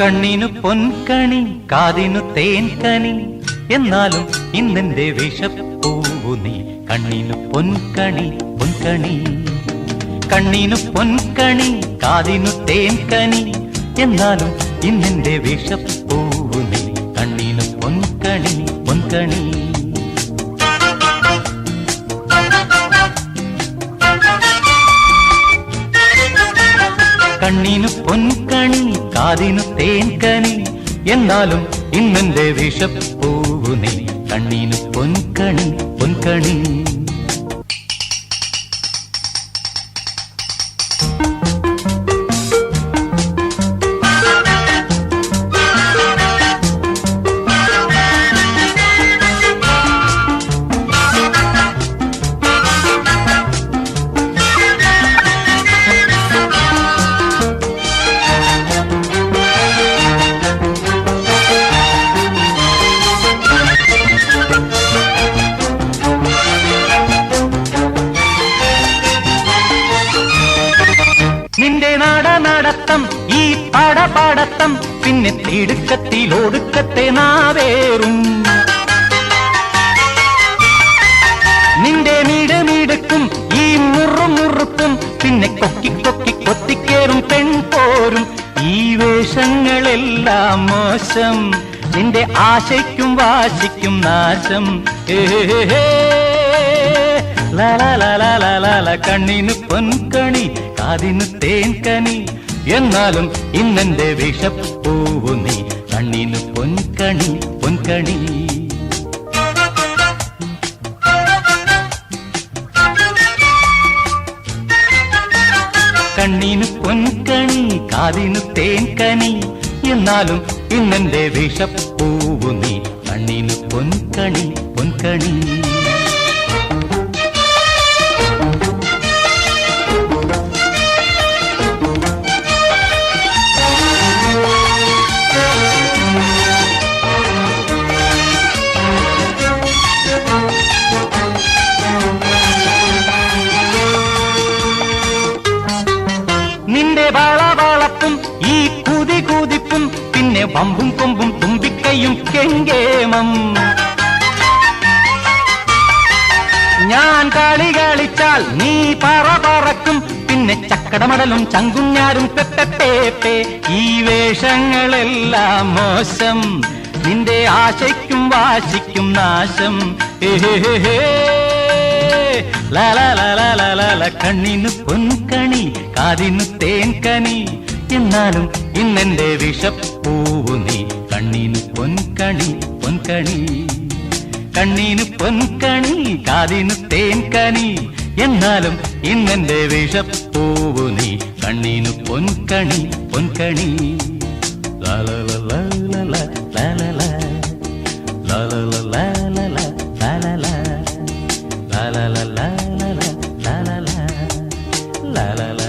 കണ്ണിനു പൊൻകണി കാതിനു തേൻകണി. എന്നാലും ഇന്നെന്റെ വിഷപ്പൂവു നീ കണ്ണിനു പൊൻകണി പൊൻകണി. കണ്ണിനു പൊൻകണി കാതിനു തേൻകണി. എന്നാലും ഇന്നെന്റെ വിഷപ്പൂവു നീ കണ്ണിനു പൊൻകണി പൊൻകണി. കണ്ണിനു പൊൻകണി കാതിനു തേൻകനി എന്നാലും ഇന്നെന്റെ വിഷപ്പൂവു നീ. കണ്ണിനു പൊൻകണി പൊൻകണി. നടത്തം ഈ പടപാടത്തം പിന്നെ തിടുക്കത്തിൽ ഒടുക്കത്തെ നാവേറും. നിന്റെ മിടമിടുക്കും ഈ മുറുമുറുക്കും പിന്നെ കൊക്കി കൊക്കി കൊത്തിക്കേറും പെൺപോരും. ഈ വേഷങ്ങളെല്ലാം മോശം നിന്റെ ആശയ്ക്കും വാശിക്കും നാശം. ഏഹേ ലാലാലാലാലാലാല കണ്ണിന് പൊൻകണി കാതിന് തേൻകനി എന്നാലും ഇന്നെന്റെ വിഷപ്പൂവു നീ കണ്ണിന് പൊൻകണി പൊൻകണി. കണ്ണിന് പൊൻകണി കാതിന് തേൻകണി. എന്നാലും ഇന്നെന്റെ വിഷപ്പൂവു നീ കണ്ണിന് പൊൻകണി പൊൻകണി. വമ്പും കൊമ്പും തുമ്പിക്കയും കെങ്കേമം. ഞാൻ കളി കളിച്ചാൽ നീ പറ പറക്കും. പിന്നെ ചക്കടമടലും ചങ്കുഞ്ഞാരും പെപ്പേ ഈ വേഷങ്ങളെല്ലാം മോശം. നിന്റെ ആശയ്ക്കും വാശിക്കും നാശം. ഏഹേ ലാലാലാലാലാല കണ്ണിന് പൊൻകണി കാതിന് തേൻകണി. എന്നാലും ഇന്നെന്റെ വിഷപ്പൂവ് നീ കണ്ണീന് പൊൻകണി പൊൻകണി കണ്ണീന് പൊൻകണി കാതിന് തേൻകണി എന്നാലും ഇന്നെന്റെ വിഷപ്പൂവ് നീ കണ്ണീന് പൊൻകണി പൊൻകണി la la la